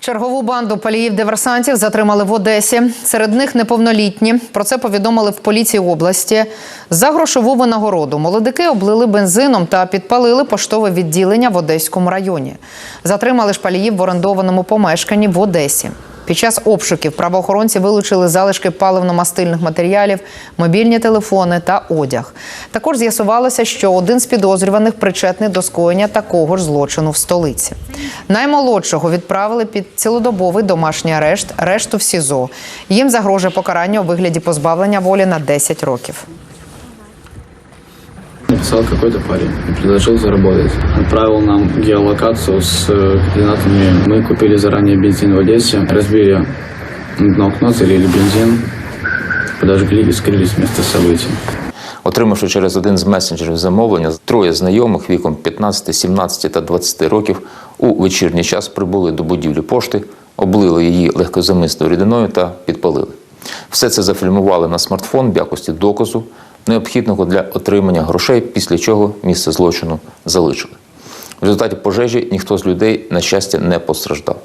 Чергову банду паліїв-диверсантів затримали в Одесі. Серед них неповнолітні. Про це повідомили в поліції області. За грошову винагороду молодики облили бензином та підпалили поштове відділення в Одеському районі. Затримали ж паліїв в орендованому помешканні в Одесі. Під час обшуків правоохоронці вилучили залишки паливно-мастильних матеріалів, мобільні телефони та одяг. Також з'ясувалося, що один з підозрюваних причетний до скоєння такого ж злочину в столиці. Наймолодшого відправили під цілодобовий домашній арешт, решту в СІЗО. Їм загрожує покарання у вигляді позбавлення волі на 10 років Написал какой-то парень и предложил заработать. Отправил нам геолокацию с э, координатами. Мы купили заранее бензин в Одессе, разбили одно окно, залили бензин, подожгли и скрылись с места событий. Отримавши через один з месенджерів замовлення, троє знайомих віком 15, 17 та 20 років у вечірній час прибули до будівлі пошти, облили її легкозамисною рідиною та підпалили. Все це зафільмували на смартфон в якості доказу, необхідного для отримання грошей, після чого місце злочину залишили. В результаті пожежі ніхто з людей, на щастя, не постраждав.